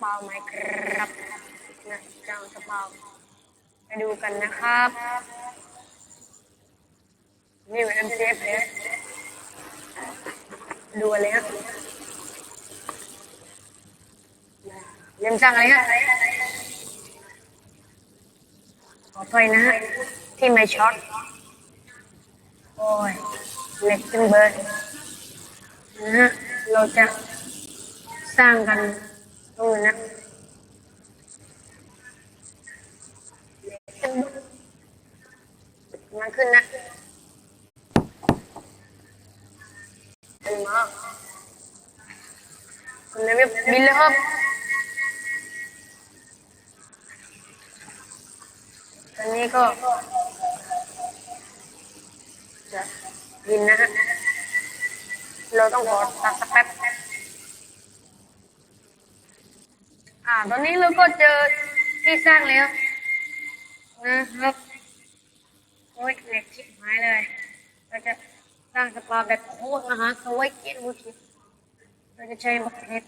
เปาไหมครับนะจ้างสเปาไปดูกันนะครับ นี่เป็น MCF เลยนะดูอะไรฮะเยังสร้างอะไรฮะขอไฟนะฮะที่ไม่ช็อตโอ้ยเล็กจังเบิร์นะฮะเราจะสร้างกัน ตรงนี้นะมันขึ้นนะเป็นมาคุณเลยบินเลยครับตอนนี้ก็จะบินนะฮะเราต้องขอตัดสักแป๊บ อ่า ตอนนี้เราก็เจอที่สร้างแล้วนะครับโอ้ยเหล็กชิบหายเลยเราจะสร้างสปาแบบโคตรมหาสวยเกียรติบุตรเราจะใช้บักเน็ต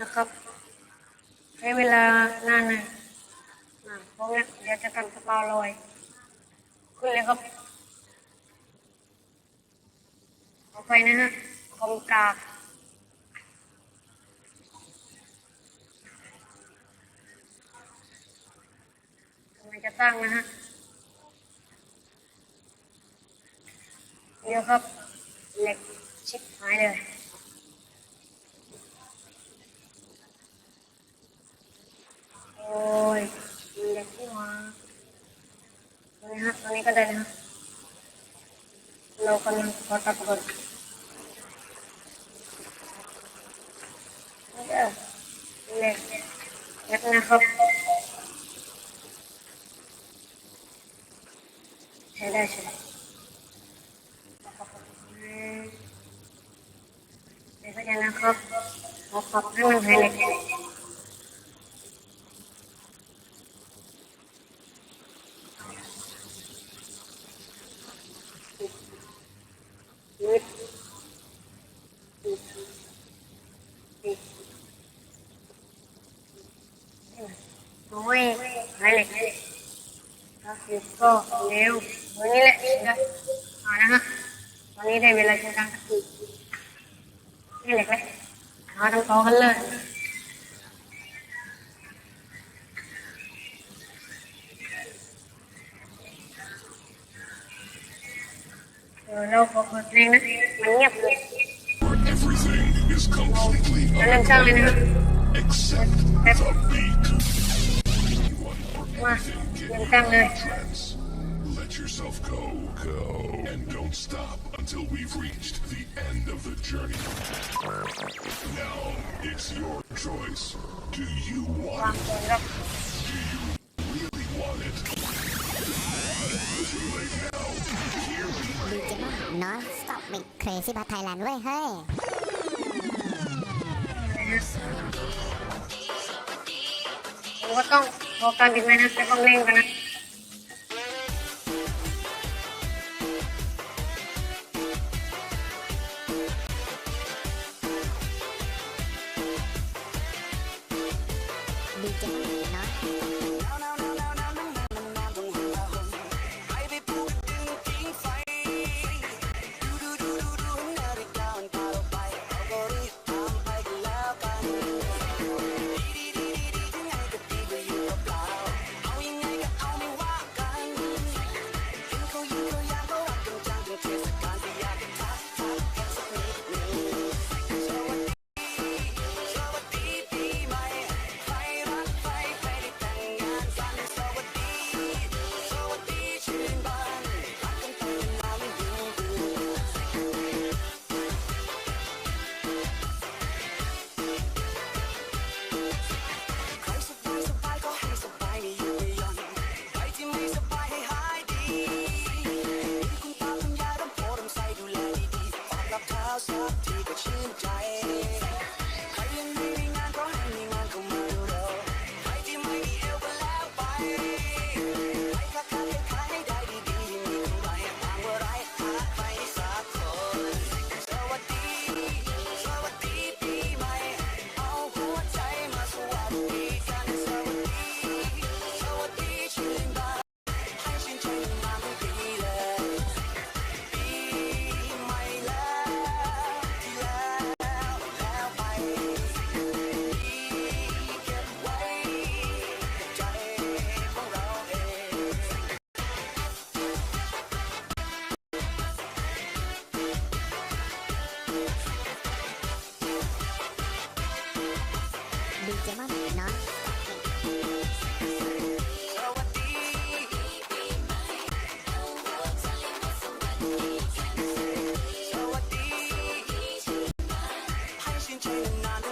นะครับ ใช้เวลานานหน่อยอ่าเพราะงั้นเดี๋ยวจะทำสปาลอยขึ้นเลยครับเอาไปนะฮะคอมกาก ลังจะตั้งนะฮะเดี๋ยวครับเหล็กชิบหายเลยโอ้ยเหล็กที่มาตรงนี้ฮะตรงนี้ก็ได้นะฮะเรากำลังขอตัดก่อนนี่ก็เหล็กเหล็กนะครับ ช้ได้ใช่ไหมเดี๋ยวก็จะนะครับขอปรับให้มันหายเล็กนิดนิดนิดโอ้ยหายเล็กหายเล็กก็คือก็เร็ว วันนี้แหละนะเอานะฮะวันนี้ได้เวลาจะทำอีกนี่เหล็กเลยเอาทำต่อกันเลยเออเราขอเปิดเพลงนะมันเงียบเลย Everything is completely แล้วเริ่มช่างเลยนะฮะ except the beat. One for มาเริ่มช่างเลย trance. Let yourself go, go, and don't stop until we've reached the end of the journey. Now it's your choice. Do you วาง want ก่อนครับ really want it? Too late now. Here we ดีจังวะนอนสต็อปมิกเครซี่พัทไทยแลนด์เว้ยเฮ้ย ผมก็ต้องพอการบินไหมนะจะต้องเร่งกันนะ 怎么可能三能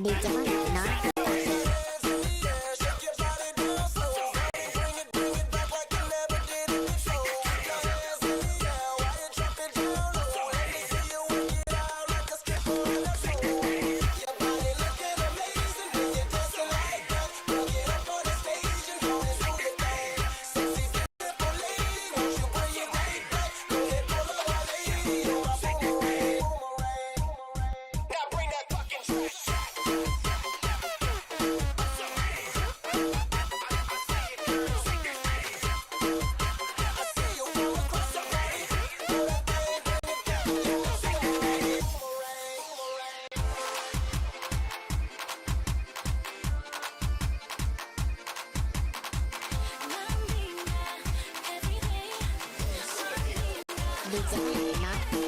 リーチマンって何 It's not.